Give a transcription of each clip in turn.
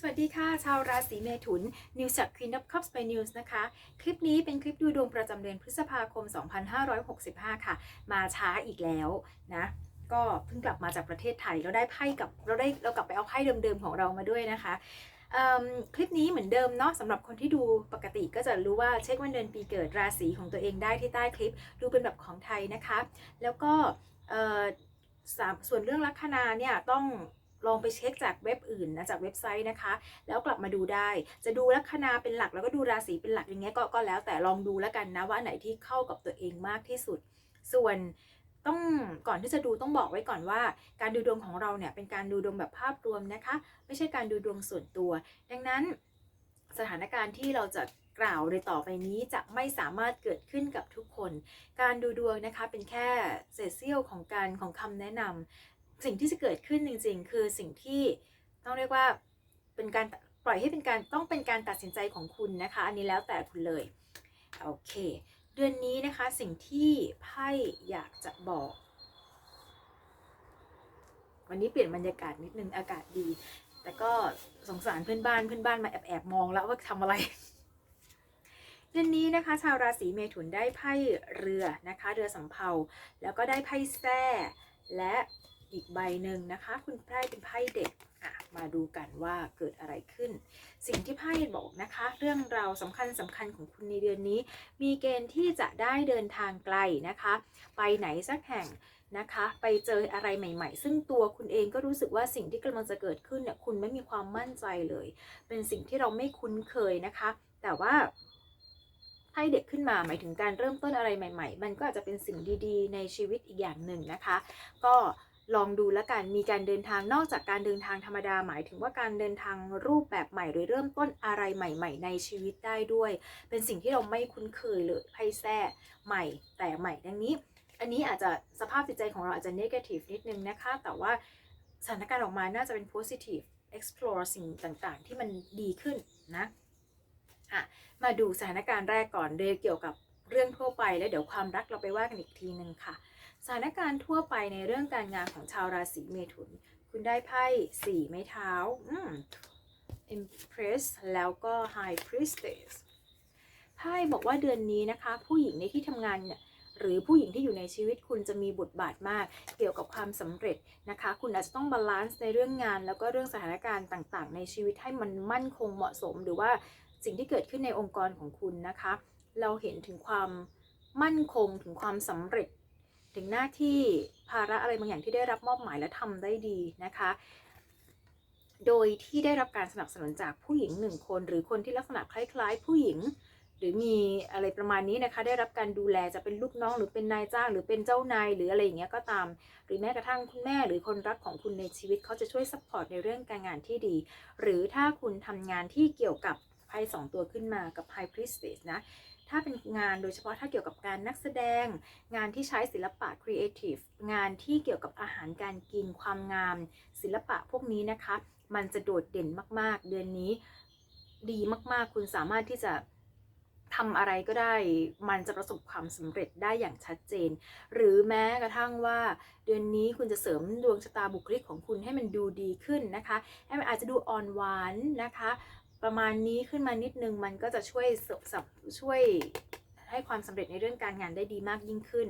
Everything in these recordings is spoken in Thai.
สวัสดีค่ะ ชาวราศีเมถุนนิวจาก Queen of Cups by News นะคะ คลิปนี้เป็นคลิปดูดวงประจำเดือนพฤษภาคม 2565 ค่ะ มาช้าอีกแล้วนะก็เพิ่งกลับมาจากประเทศไทยเราได้ไพ่กับเราได้เรากลับไปเอาไพ่เดิมๆของเรามาด้วยนะคะคลิปนี้เหมือนเดิมเนาะสำหรับคนที่ดูปกติก็จะรู้ว่าเช็ควันเดือนปีเกิดราศีของตัวเองได้ที่ใต้คลิป ดูเป็นแบบของไทยนะคะ แล้วก็สามส่วนเรื่องลัคนาเนี่ยต้อง ลองไปเช็คจากเว็บอื่นนะจากเว็บไซต์นะคะ แล้วกลับมาดูได้ จะดูลัคนาเป็นหลักแล้วก็ดูราศีเป็นหลักอย่างเงี้ยก็ก็แล้วแต่ลองดูแล้วกันนะว่าไหนที่เข้ากับตัวเองมากที่สุด ส่วนต้องก่อนที่จะดูต้องบอกไว้ก่อนว่า การดูดวงของเราเนี่ยเป็นการดูดวงแบบภาพรวมนะคะ ไม่ใช่การดูดวงส่วนตัว ดังนั้นสถานการณ์ที่เราจะกล่าวในต่อไปนี้จะไม่สามารถเกิดขึ้นกับทุกคน การดูดวงนะคะเป็นแค่เศษเสี้ยวของการของคำแนะนำ สิ่งที่จะเกิดขึ้นจริง ๆ คือสิ่งที่ต้องเรียกว่าเป็นการปล่อยให้เป็นการต้องเป็นการตัดสินใจของคุณนะคะ อันนี้แล้วแต่คุณเลย โอเค เดือนนี้นะคะสิ่งที่ไพ่อยากจะบอก วันนี้เปลี่ยนบรรยากาศนิดนึงอากาศดี แต่ก็สงสารเพื่อนบ้านเพื่อนบ้านมาแอบแอบมองแล้วว่าทำอะไร เดือนนี้นะคะ ชาวราศีเมถุนได้ไพ่เรือนะคะ เรือสำเภาแล้วก็ได้ไพ่แส้และ อีกใบหนึ่งนะคะ คุณไพ่เป็นไพ่เด็กอะมาดูกันว่าเกิดอะไรขึ้น สิ่งที่ไพ่บอกนะคะ เรื่องราวสำคัญสำคัญของคุณในเดือนนี้ มีเกณฑ์ที่จะได้เดินทางไกลนะคะ ไปไหนสักแห่งนะคะ ไปเจออะไรใหม่ ๆ ซึ่งตัวคุณเองก็รู้สึกว่าสิ่งที่กำลังจะเกิดขึ้นเนี่ยคุณไม่มีความมั่นใจเลย เป็นสิ่งที่เราไม่คุ้นเคยนะคะ แต่ว่าให้เด็กขึ้นมาหมายถึงการเริ่มต้นอะไรใหม่ ๆ มันก็อาจจะเป็นสิ่งดีๆ ในชีวิตอีกอย่างหนึ่งนะคะ ก็ ลองดูแล้วกันมีการเดินทางนอกจากการเดินทางธรรมดาหมายถึงว่าการเดินทางรูปแบบใหม่หรือเริ่มต้นอะไรใหม่ ๆ ในชีวิตได้ด้วย เป็นสิ่งที่เราไม่คุ้นเคยเลยไพ่แท้ใหม่แต่ใหม่ดังนี้ อันนี้อาจจะสภาพจิตใจของเราอาจจะ negative นิดนึงนะคะ แต่ว่าสถานการณ์ออกมาน่าจะเป็น positive explore สิ่งต่างๆ ที่มันดีขึ้นนะอะมาดูสถานการณ์แรกก่อนเลยเกี่ยวกับเรื่องทั่วไปแล้วเดี๋ยวความรักเราไปว่ากันอีกทีหนึ่งค่ะ สถานการณ์ทั่วไปในเรื่องการงานของชาวราศีเมถุน คุณได้ไพ่สี่ไม้เท้าอืม Empress แล้วก็ High Priestess ไพ่บอกว่าเดือนนี้นะคะ ผู้หญิงในที่ทำงานเนี่ยหรือผู้หญิงที่อยู่ในชีวิตคุณจะมีบทบาทมาก เกี่ยวกับความสำเร็จนะคะ คุณอาจจะต้องบาลานซ์ในเรื่องงาน แล้วก็เรื่องสถานการณ์ต่างๆ ในชีวิตให้มันมั่นคงเหมาะสม หรือว่าสิ่งที่เกิดขึ้นในองค์กรของคุณนะคะ เราเห็นถึงความมั่นคงถึงความสำเร็จ ถึงหน้าที่ภาระอะไรบางอย่างที่ได้รับมอบหมายและทำได้ดีนะคะ โดยที่ได้รับการสนับสนุนจากผู้หญิงหนึ่งคน หรือคนที่ลักษณะคล้าย ๆ ผู้หญิง หรือมีอะไรประมาณนี้นะคะ ได้รับการดูแลจะเป็นลูกน้อง หรือเป็นนายจ้างหรือเป็นเจ้านายหรืออะไรอย่างเงี้ยก็ตาม หรือแม้กระทั่งคุณแม่หรือคนรักของคุณในชีวิตเขาจะช่วยซัพพอร์ตในเรื่องการงานที่ดี หรือถ้าคุณทำงานที่เกี่ยวกับไพ่สองตัวขึ้นมากับ High Priestess นะ ถ้าเป็นงานโดยเฉพาะถ้าเกี่ยวกับการนักแสดง งานที่ใช้ศิลปะ Creative งานที่เกี่ยวกับอาหารการกินความงาม ศิลปะพวกนี้นะคะ มันจะโดดเด่นมาก ๆ เดือนนี้ดีมากๆ คุณสามารถที่จะทำอะไรก็ได้ มันจะประสบความสำเร็จได้อย่างชัดเจน หรือแม้กระทั่งว่า เดือนนี้คุณจะเสริมดวงชะตาบุคลิกของคุณให้มันดูดีขึ้นนะคะ ให้มันอาจจะดูอ่อนหวานนะคะ ประมาณนี้ขึ้นมานิดนึงมันก็จะช่วยเสริมสับช่วยให้ความสำเร็จในเรื่องการงานได้ดีมากยิ่งขึ้น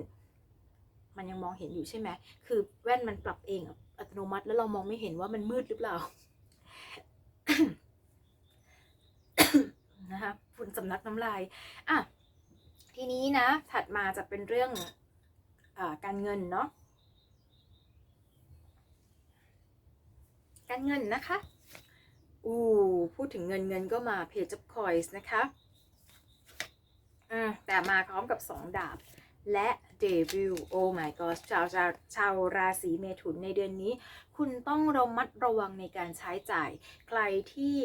มันยังมองเห็นอยู่ใช่ไหมคือแว่นมันปรับเองอัตโนมัติแล้วเรามองไม่เห็นว่ามันมืดหรือเปล่านะคะฝุ่นสำนักน้ำลายอะทีนี้นะ ถัดมาจะเป็นเรื่องอการเงินเนาะการเงินนะคะ อู้พูดถึงเงินเงินก็มา Page of Coins นะคะอืมแต่มาพร้อมกับ 2 ดาบ และ Devil โอ้ my god ชาวชาวชาวราศีเมถุนในเดือนนี้ คุณต้องระมัดระวังในการใช้จ่าย ใครที่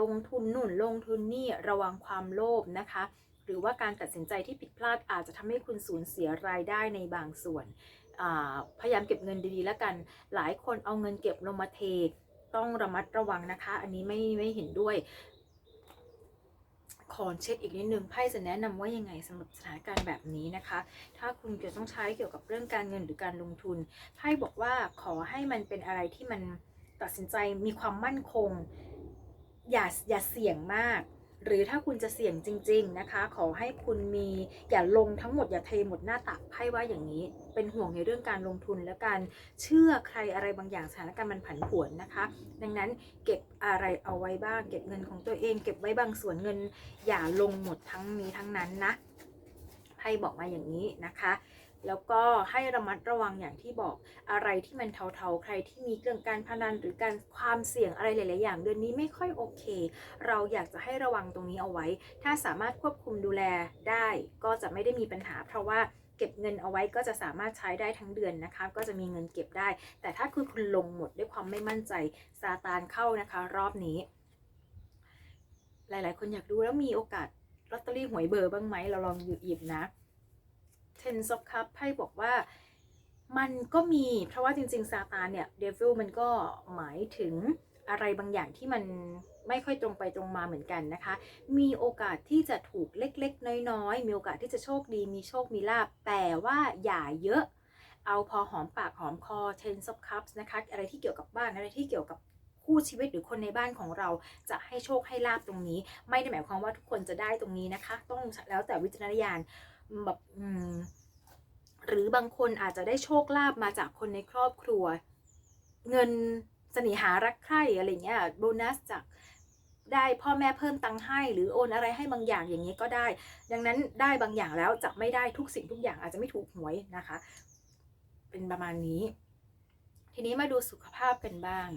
ลงทุนนู่นลงทุนนี่ระวังความโลภนะคะ หรือว่าการตัดสินใจที่ผิดพลาดอาจจะทำให้คุณสูญเสียรายได้ในบางส่วน พยายามเก็บเงินดีๆแล้วกัน หลายคนเอาเงินเก็บลงมาเท ต้องระมัดระวังนะคะ อันนี้ไม่ไม่เห็นด้วย ขอเช็คอีกนิดนึงไพ่จะแนะนำว่ายังไงสำหรับสถานการณ์แบบนี้นะคะ ถ้าคุณจะต้องใช้เกี่ยวกับเรื่องการเงินหรือการลงทุนไพ่บอกว่าขอให้มันเป็นอะไรที่มันตัดสินใจมีความมั่นคง อย่าอย่าเสี่ยงมาก หรือถ้าคุณจะเสี่ยงจริง ๆนะคะ ขอให้คุณมีอย่าลงทั้งหมดอย่าเทหมดหน้าตักไพ่ว่าอย่างนี้ เป็นห่วงในเรื่องการลงทุนและการเชื่อใครอะไรบางอย่างสถานการณ์มันผันผวนนะคะ ดังนั้นเก็บอะไรเอาไว้บ้าง เก็บเงินของตัวเอง เก็บไว้บางส่วนเงิน อย่าลงหมดทั้งนี้ทั้งนั้นนะไพ่บอกมาอย่างนี้นะคะ แล้วก็ให้ระมัดระวังอย่างที่บอกอะไรที่มันเทาๆ ใครที่มีเรื่องการพนันหรือการความเสี่ยงอะไรหลายๆอย่าง เดือนนี้ไม่ค่อยโอเค เราอยากจะให้ระวังตรงนี้เอาไว้ ถ้าสามารถควบคุมดูแลได้ก็จะไม่ได้มีปัญหา เพราะว่าเก็บเงินเอาไว้ก็จะสามารถใช้ได้ทั้งเดือนนะคะ ก็จะมีเงินเก็บได้ แต่ถ้าคือคุณลงหมดด้วยความไม่มั่นใจซาตานเข้านะคะ รอบนี้ หลาย ๆ คนอยากดูแล้วมีโอกาสลอตเตอรี่หวยเบอร์บ้างไหมเราลองหยิบนะ Ten of Cups ไพ่บอกว่ามันก็มี เพราะว่าจริงๆซาตานเนี่ยเดวิลมันก็หมายถึงอะไรบางอย่างที่มันไม่ค่อยตรงไปตรงมาเหมือนกันนะคะ มีโอกาสที่จะถูกเล็กๆ น้อยๆ มีโอกาสที่จะโชคดีมีโชคมีลาบ แต่ว่าอย่าเยอะ เอาพอหอมปากหอมคอ Ten of Cups นะคะ อะไรที่เกี่ยวกับบ้านอะไรที่เกี่ยวกับคู่ชีวิตหรือคนในบ้านของเราจะให้โชคให้ลาบตรงนี้ ไม่ได้หมายความว่าทุกคนจะได้ตรงนี้นะคะ ต้องแล้วแต่วิจารณญาณ แบบหรือบางคนอาจจะได้โชคลาภมาจากคนในครอบครัว เงินสนิหารักใคร่อะไรเงี้ยโบนัสจากได้พ่อแม่เพิ่มตังค์ให้ หรือโอนอะไรให้บางอย่างอย่างนี้ก็ได้ ดังนั้นได้บางอย่างแล้วจะไม่ได้ทุกสิ่งทุกอย่างอาจจะไม่ถูกหวยนะคะ เป็นประมาณนี้ ทีนี้มาดูสุขภาพกันบ้าง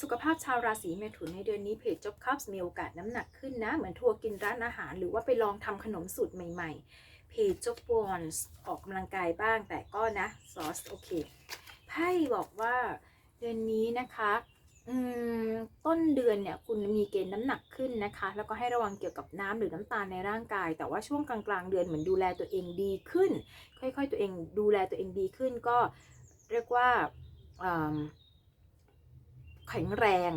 สุขภาพชาวราศีเมถุนในเดือนนี้เพจจ็อบคัพมีโอกาสน้ำหนักขึ้นนะ เหมือนทัวร์กินร้านอาหาร หรือว่าไปลองทำขนมสูตรใหม่ ๆ เพจจ็อบวอนส์ออกกำลังกายบ้างแต่ก็นะซอสโอเคไพ่บอกว่าเดือนนี้นะคะต้นเดือนเนี่ยคุณมีเกณฑ์น้ำหนักขึ้นนะคะ แล้วก็ให้ระวังเกี่ยวกับน้ำหรือน้ำตาลในร่างกาย แต่ว่าช่วงกลางๆ เดือนเหมือนดูแลตัวเองดีขึ้น ค่อย ๆ ตัวเองดูแลตัวเองดีขึ้นก็เรียกว่าแข็งแรง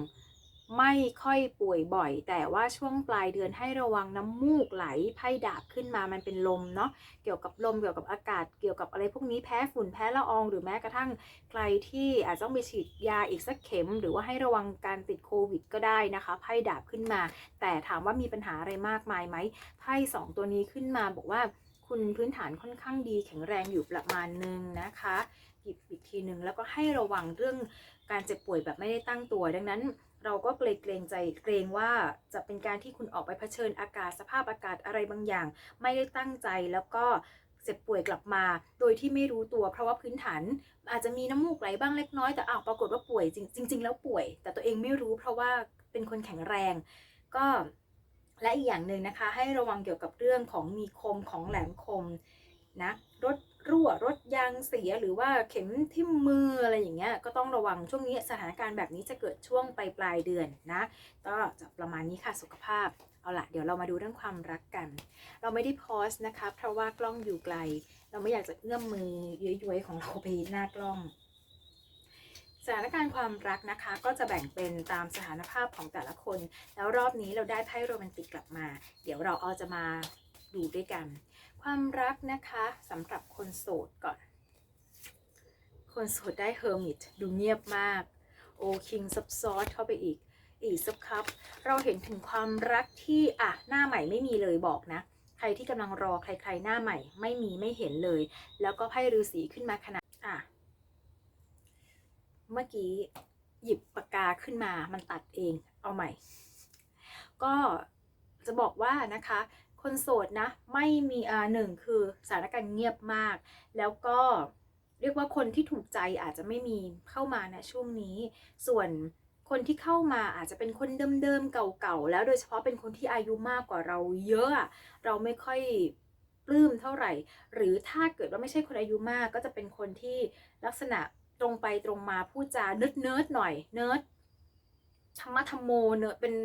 ไม่ค่อยป่วยบ่อย แต่ว่าช่วงปลายเดือนให้ระวังน้ำมูกไหลไพ่ดาบขึ้นมามันเป็นลมเนาะเกี่ยวกับลมเกี่ยวกับอากาศเกี่ยวกับอะไรพวกนี้แพ้ฝุ่นแพ้ละออง หรือแม้กระทั่งใครที่อาจจะต้องไปฉีดยาอีกสักเข็ม หรือว่าให้ระวังการติดโควิดก็ได้นะคะไพ่ดาบขึ้นมา แต่ถามว่ามีปัญหาอะไรมากมายไหมไพ่สองตัวนี้ขึ้นมาบอกว่าคุณพื้นฐานค่อนข้างดีแข็งแรงอยู่ประมาณนึงนะคะหยิบอีกทีหนึ่งแล้วก็ให้ระวังเรื่องการเจ็บป่วยแบบไม่ได้ตั้งตัวดังนั้น เราก็เกรงเกรงใจเกรงว่าจะเป็นการที่คุณออกไปเผชิญอากาศสภาพอากาศอะไรบางอย่าง ไม่ได้ตั้งใจแล้วก็เจ็บป่วยกลับมา โดยที่ไม่รู้ตัวเพราะว่าพื้นฐาน อาจจะมีน้ำมูกไหลบ้างเล็กน้อยแต่อ้าวปรากฏว่าป่วยจริงจริงๆแล้วป่วย แต่ตัวเองไม่รู้เพราะว่าเป็นคนแข็งแรง ก็และอีกอย่างหนึ่งนะคะ ให้ระวังเกี่ยวกับเรื่องของมีคมของแหลมคมนะรถ รั่วรถยางเสียหรือว่าเข็มทิ่มมืออะไรอย่างเงี้ยก็ต้องระวังช่วงนี้สถานการณ์แบบนี้จะเกิดช่วงปลายปลายเดือนนะก็จะประมาณนี้ค่ะสุขภาพเอาละเดี๋ยวเรามาดูเรื่องความรักกัน เราไม่ได้โพสต์นะคะเพราะว่ากล้องอยู่ไกล เราไม่อยากจะเอื้อมมือย้วยๆของเราไปหน้ากล้องสถานการณ์ความรักนะคะก็จะแบ่งเป็นตามสถานภาพของแต่ละคน แล้วรอบนี้เราได้ไพ่โรแมนติกกลับมา เดี๋ยวเราเอาจะมา ดูด้วยกัน ความรักนะคะสำหรับคนโสดก่อน คนโสดได้เฮอร์มิตดูเงียบมาก โอคิงซับซ้อนเข้าไปอีก อีกซับครับ เราเห็นถึงความรักที่อะหน้าใหม่ไม่มีเลยบอกนะ ใครที่กำลังรอใคร ๆ หน้าใหม่ ไม่มีไม่เห็นเลย แล้วก็ไพ่ฤาษีขึ้นมาขนาดอะเมื่อกี้หยิบปากกาขึ้นมา มันตัดเอง เอาใหม่ ก็จะบอกว่านะคะ คนโสดนะ ไม่มีอ่าหนึ่งคือสถานการณ์เงียบมาก แล้วก็เรียกว่าคนที่ถูกใจอาจจะไม่มีเข้ามานะช่วงนี้ ส่วนคนที่เข้ามาอาจจะเป็นคนเดิมๆเก่าๆแล้วโดยเฉพาะเป็นคนที่อายุมากกว่าเราเยอะ เราไม่ค่อยปลื้มเท่าไหร่ หรือถ้าเกิดว่าไม่ใช่คนอายุมากก็จะเป็นคนที่ลักษณะตรงไปตรงมาพูดจาเนิร์ดเนิร์ดหน่อยเนิร์ดธรรมะธรรมโมเนิร์ดเป็น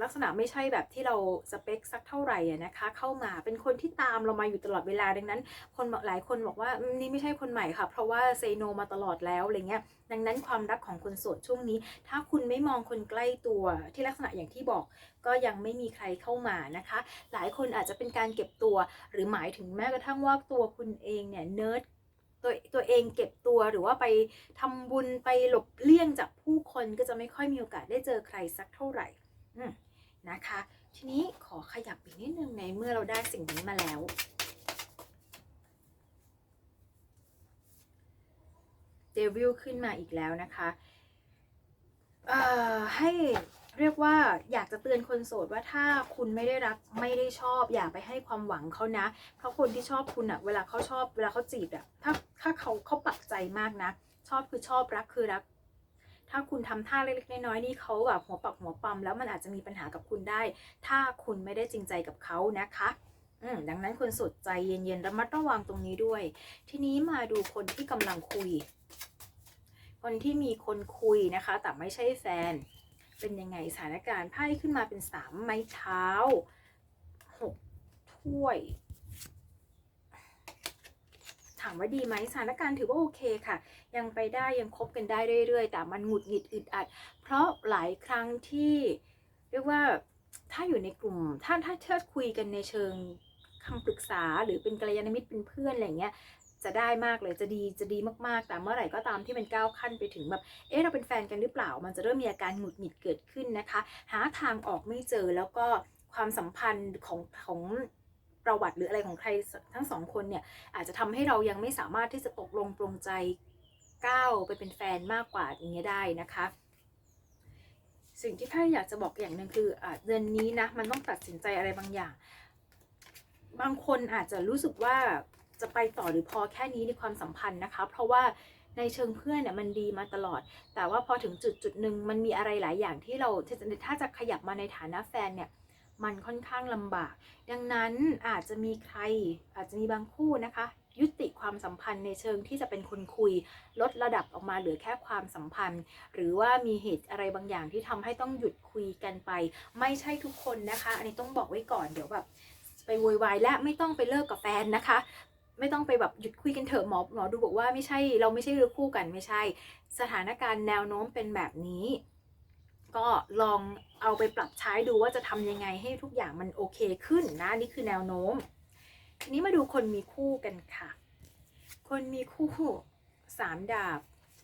ลักษณะไม่ใช่แบบที่เราสเปคสักเท่าไหร่นะคะ เข้ามาเป็นคนที่ตามเรามาอยู่ตลอดเวลาดังนั้น คนหลายคนบอกว่านี่ไม่ใช่คนใหม่ค่ะ เพราะว่าเซโนมาตลอดแล้วอะไรเงี้ยดังนั้นความรักของคนโสดช่วงนี้ ถ้าคุณไม่มองคนใกล้ตัวที่ลักษณะอย่างที่บอก ก็ยังไม่มีใครเข้ามานะคะ หลายคนอาจจะเป็นการเก็บตัว หรือหมายถึงแม้กระทั่งว่าตัวคุณเองเนี่ยเนิร์ดตัวตัวเองเก็บตัวหรือว่าไปทำบุญไปหลบเลี่ยงจากผู้คนก็จะไม่ค่อยมีโอกาสได้เจอใครสักเท่าไหร่ นะคะ ทีนี้ขอขยับอีกนิดนึงในเมื่อเราได้สิ่งนี้มาแล้ว เดวิลขึ้นมาอีกแล้วนะคะเอ่อให้เรียกว่าอยากจะเตือนคนโสดว่าถ้าคุณไม่ได้รักไม่ได้ชอบ อย่าไปให้ความหวังเขานะ เพราะคนที่ชอบคุณอะเวลาเขาชอบ เวลาเขาจีบอะถ้าถ้าเขาเขาปักใจมากนะ ชอบคือชอบรักคือรัก ถ้าคุณทำท่าเล็กๆน้อยๆนี่เขาแบบหัวปักหัวปั๊มแล้วมันอาจจะมีปัญหากับคุณได้ ถ้าคุณไม่ได้จริงใจกับเขานะคะอืมดังนั้นคนโสดใจเย็นๆระมัดระวังตรงนี้ด้วย ทีนี้มาดูคนที่กำลังคุย คนที่มีคนคุยนะคะ แต่ไม่ใช่แฟน เป็นยังไงสถานการณ์ไพ่ขึ้นมาเป็นสามไม้เท้าหกถ้วย ถามว่าดีไหมสถานการณ์ถือว่าโอเคค่ะ ยังไปได้ยังคบกันได้เรื่อยๆ แต่มันหงุดหงิดอึดอัด เพราะหลายครั้งที่เรียกว่าถ้าอยู่ในกลุ่ม ถ้าถ้าเชิดคุยกันในเชิงคำปรึกษาหรือเป็นกัลยาณมิตรเป็นเพื่อนอะไรเงี้ยจะได้มากเลยจะดีจะดีมากๆ แต่เมื่อไหร่ก็ตามที่มันก้าวขั้นไปถึงแบบ เอ๊ะเราเป็นแฟนกันหรือเปล่า มันจะเริ่มมีอาการหงุดหงิดเกิดขึ้นนะคะ หาทางออกไม่เจอแล้วก็ความสัมพันธ์ของของ ประวัติหรืออะไรของใครทั้งสองคนเนี่ยอาจจะทำให้เรายังไม่สามารถที่จะตกลงปรงใจก้าวไปเป็นแฟนมากกว่าอย่างเงี้ยได้นะคะ สิ่งที่ไพ่อยากจะบอกอย่างหนึ่งคืออเดือนนี้นะมันต้องตัดสินใจอะไรบางอย่าง บางคนอาจจะรู้สึกว่าจะไปต่อหรือพอแค่นี้ในความสัมพันธ์นะคะ เพราะว่าในเชิงเพื่อนเนี่ยมันดีมาตลอด แต่ว่าพอถึงจุดจุดหนึ่งมันมีอะไรหลายอย่างที่เราถ้าจะขยับมาในฐานะแฟนเนี่ย มันค่อนข้างลำบาก ดังนั้นอาจจะมีใครอาจจะมีบางคู่นะคะ ยุติความสัมพันธ์ในเชิงที่จะเป็นคนคุย ลดระดับออกมาเหลือแค่ความสัมพันธ์ หรือว่ามีเหตุอะไรบางอย่างที่ทำให้ต้องหยุดคุยกันไป ไม่ใช่ทุกคนนะคะ อันนี้ต้องบอกไว้ก่อนเดี๋ยวแบบไปโวยวายและไม่ต้องไปเลิกกับแฟนนะคะ ไม่ต้องไปแบบหยุดคุยกันเถอะหมอหมอดูบอกว่าไม่ใช่เราไม่ใช่เรือคู่กันไม่ใช่ สถานการณ์แนวโน้มเป็นแบบนี้ ก็ลองเอาไปปรับใช้ดูว่าจะทำยังไงให้ทุกอย่างมันโอเคขึ้นนะ นี่คือแนวโน้ม ทีนี้มาดูคนมีคู่กันค่ะ คนมีคู่สามดาบ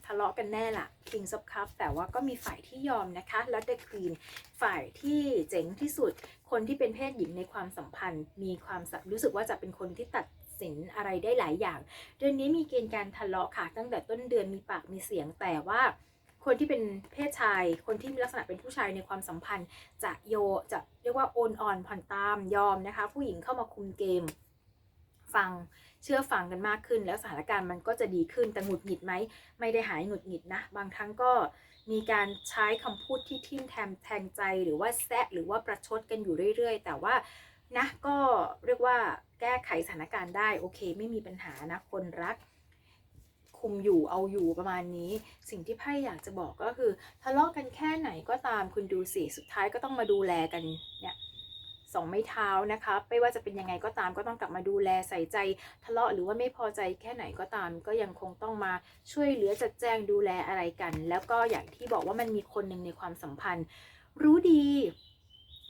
ทะเลาะกันแน่ละ Kings of Cups แต่ว่าก็มีฝ่ายที่ยอมนะคะ แล้ว The Queen ฝ่ายที่เจ๋งที่สุด คนที่เป็นเพศหญิงในความสัมพันธ์ มีความรู้สึกว่าจะเป็นคนที่ตัดสินอะไรได้หลายอย่าง เดือนนี้มีเกณฑ์การทะเลาะค่ะ ตั้งแต่ต้นเดือนมีปากมีเสียงแต่ว่า คนที่เป็นเพศชาย คนที่มีลักษณะเป็นผู้ชายในความสัมพันธ์ จะโยจะเรียกว่าโอนอ่อนผ่อนตามยอมนะคะ ผู้หญิงเข้ามาคุมเกม ฟังเชื่อฟังกันมากขึ้น แล้วสถานการณ์มันก็จะดีขึ้นแต่หงุดหงิดไหมไม่ได้หายหงุดหงิดนะบางครั้งก็มีการใช้คำพูดที่ทิ่มแทงแทงใจหรือว่าแซะหรือว่าประชดกันอยู่เรื่อย ๆ แต่ว่านะก็เรียกว่าแก้ไขสถานการณ์ได้โอเค ไม่มีปัญหานะคนรัก คุมอยู่เอาอยู่ประมาณนี้ สิ่งที่ไพ่อยากจะบอกก็คือทะเลาะกันแค่ไหนก็ตามคุณดูสิสุดท้ายก็ต้องมาดูแลกันเนี่ยสองไม้เท้านะคะไม่ว่าจะเป็นยังไงก็ตามก็ต้องกลับมาดูแลใส่ใจ ทะเลาะหรือว่าไม่พอใจแค่ไหนก็ตาม ก็ยังคงต้องมาช่วยเหลือจัดแจงดูแลอะไรกัน แล้วก็อย่างที่บอกว่ามันมีคนหนึ่งในความสัมพันธ์ รู้ดี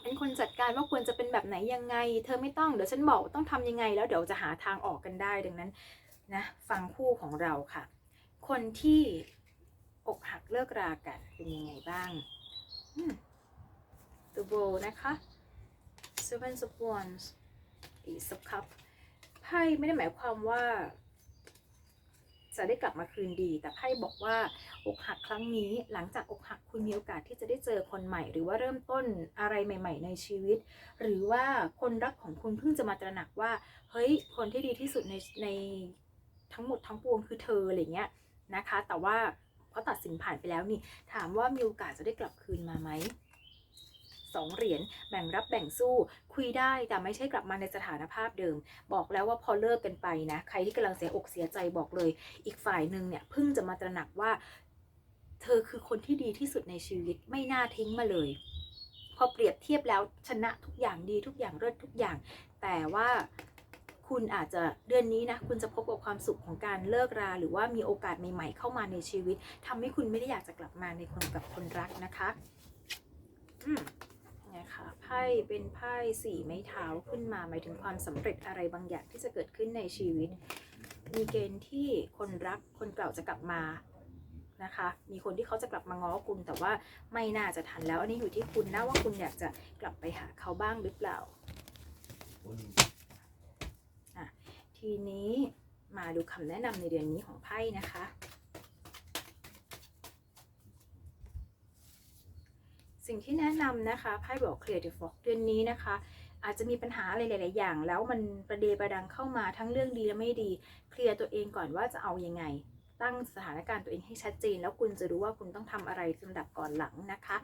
เป็นคนจัดการว่าควรจะเป็นแบบไหนยังไง เธอไม่ต้องเดี๋ยวฉันบอกต้องทำยังไง แล้วเดี๋ยวจะหาทางออกกันได้ดังนั้น นะฟังคู่ของเราค่ะ คนที่อกหักเลิกรากันเป็นยังไงบ้างตัวโบนะคะ Seven of Wands Ace of Cup ไพ่ไม่ได้หมายความว่า จะได้กลับมาคืนดี แต่ไพ่บอกว่าอกหักครั้งนี้หลังจากอกหักคุณมีโอกาสที่จะได้เจอคนใหม่ หรือว่าเริ่มต้นอะไรใหม่ ๆ ในชีวิต หรือว่าคนรักของคุณเพิ่งจะมาตระหนักว่า เฮ้ย คนที่ดีที่สุดในใน ทั้งหมดทั้งปวงคือเธออะไรเงี้ยนะคะ แต่ว่าเพราะตัดสินผ่านไปแล้วนี่ ถามว่ามีโอกาสจะได้กลับคืนมาไหมสองเหรียญแบ่งรับแบ่งสู้คุยได้แต่ไม่ใช่กลับมาในสถานภาพเดิม บอกแล้วว่าพอเลิกกันไปนะ ใครที่กำลังเสียอกเสียใจบอกเลย อีกฝ่ายหนึ่งเนี่ยเพิ่งจะมาตระหนักว่า เธอคือคนที่ดีที่สุดในชีวิตไม่น่าทิ้งมาเลย พอเปรียบเทียบแล้วชนะทุกอย่างดีทุกอย่างเลิศทุกอย่าง แต่ว่า คุณอาจจะเดือนนี้นะคุณจะพบกับความสุขของการเลิกรา หรือว่ามีโอกาสใหม่ๆ เข้ามาในชีวิตทำให้คุณไม่ได้อยากจะกลับมาในคนกับคนรักนะคะอืมนะคะไพ่เป็นไพ่สี่ไม้เท้าขึ้นมาหมายถึงความสำเร็จอะไรบางอย่างที่จะเกิดขึ้นในชีวิต มีเกณฑ์ที่คนรักคนเก่าจะกลับมานะคะ มีคนที่เขาจะกลับมาง้อคุณ แต่ว่าไม่น่าจะทันแล้ว อันนี้อยู่ที่คุณนะว่าคุณอยากจะกลับไปหาเขาบ้างหรือเปล่า ทีนี้มาดูคำแนะนำในเดือนนี้ของไพ่นะคะ สิ่งที่แนะนำนะคะไพ่บอก Clear the Fog เดือนนี้นะคะ อาจจะมีปัญหาอะไรหลาย ๆ อย่าง แล้วมันประเดประดังเข้ามาทั้งเรื่องดีและไม่ดี เคลียร์ตัวเองก่อนว่าจะเอายังไง ตั้งสถานการณ์ตัวเองให้ชัดเจน แล้วคุณจะรู้ว่าคุณต้องทำอะไรลำดับก่อนหลังนะคะ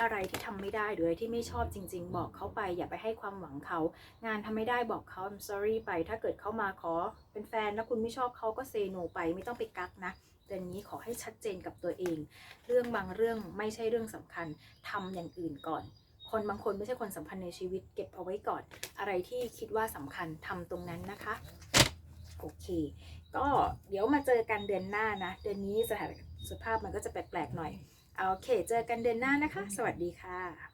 อะไรที่ทำไม่ได้หรืออะไรที่ไม่ชอบจริง ๆ บอกเขาไป อย่าไปให้ความหวังเขา งานทำไม่ได้บอกเขา I'm sorry ไป ถ้าเกิดเขามาขอเป็นแฟนแล้วคุณไม่ชอบเขาก็เซโนไปไม่ต้องไปกักนะเดือนนี้ขอให้ชัดเจนกับตัวเอง เรื่องบางเรื่องไม่ใช่เรื่องสำคัญทำอย่างอื่นก่อน คนบางคนไม่ใช่คนสำคัญในชีวิต เก็บเอาไว้ก่อน อะไรที่คิดว่าสำคัญทำตรงนั้นนะคะโอเค ก็เดี๋ยวมาเจอกันเดือนหน้านะ เดือนนี้สถานสภาพมันก็จะแปลกๆหน่อย โอเค เจอกันเดือนหน้านะคะ สวัสดีค่ะ